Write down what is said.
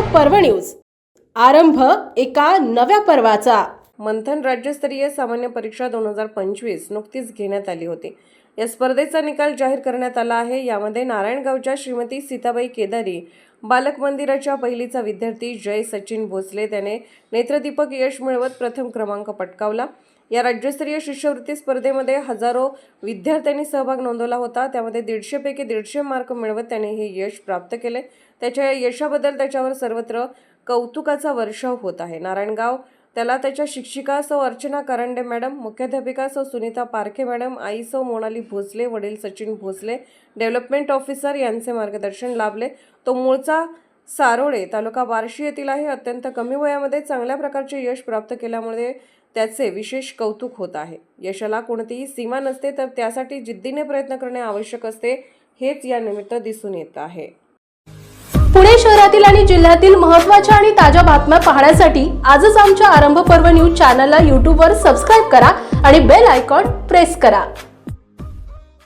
पर्व न्यूज. आरंभ एका नव्या पर्वाचा. मंथन राज्यस्तरीय सामान्य परीक्षा दोन हजार पंचवीस नुकतीच घेण्यात आली होती. या स्पर्धेचा निकाल जाहीर करण्यात आला आहे. यामध्ये नारायणगावच्या श्रीमती सीताबाई केदारी बालक मंदिराच्या पहिलीचा विद्यार्थी जय सचिन भोसले त्याने नेत्रदीपक यश मिळवत प्रथम क्रमांक पटकावला. या राज्यस्तरीय शिष्यवृत्ती स्पर्धेमध्ये हजारो विद्यार्थ्यांनी सहभाग नोंदवला होता. त्यामध्ये दीडशेपैकी दीडशे मार्क मिळवत त्याने हे यश प्राप्त केले. त्याच्या या यशाबद्दल त्याच्यावर सर्वत्र कौतुकाचा वर्षाव होत आहे. नारायणगाव त्याला त्याच्या शिक्षिका सौ अर्चना करंडे मॅडम मुख्याध्यापिका सौ सुनीता पारखे मॅडम आई सौ मोनाली भोसले वडील सचिन भोसले डेव्हलपमेंट ऑफिसर यांचे मार्गदर्शन लाभले. तो मूळचा सारोळे तालुका बार्शी येथील आहे. अत्यंत कमी वयामध्ये चांगल्या प्रकारचे यश प्राप्त केल्यामुळे त्याचे विशेष कौतुक होत आहे. यशाला कोणतीही सीमा नसते तर त्यासाठी जिद्दीने प्रयत्न करणे आवश्यक असते हेच या निमित्त दिसून येत आहे. पुणे शहरातील आणि जिल्ह्यातील महत्त्वाच्या आणि ताज्या बातम्या पाहण्यासाठी आजच आमच्या आरंभ पर्व न्यूज चॅनलला यूट्यूबवर सबस्क्राईब करा आणि बेल आयकॉन प्रेस करा.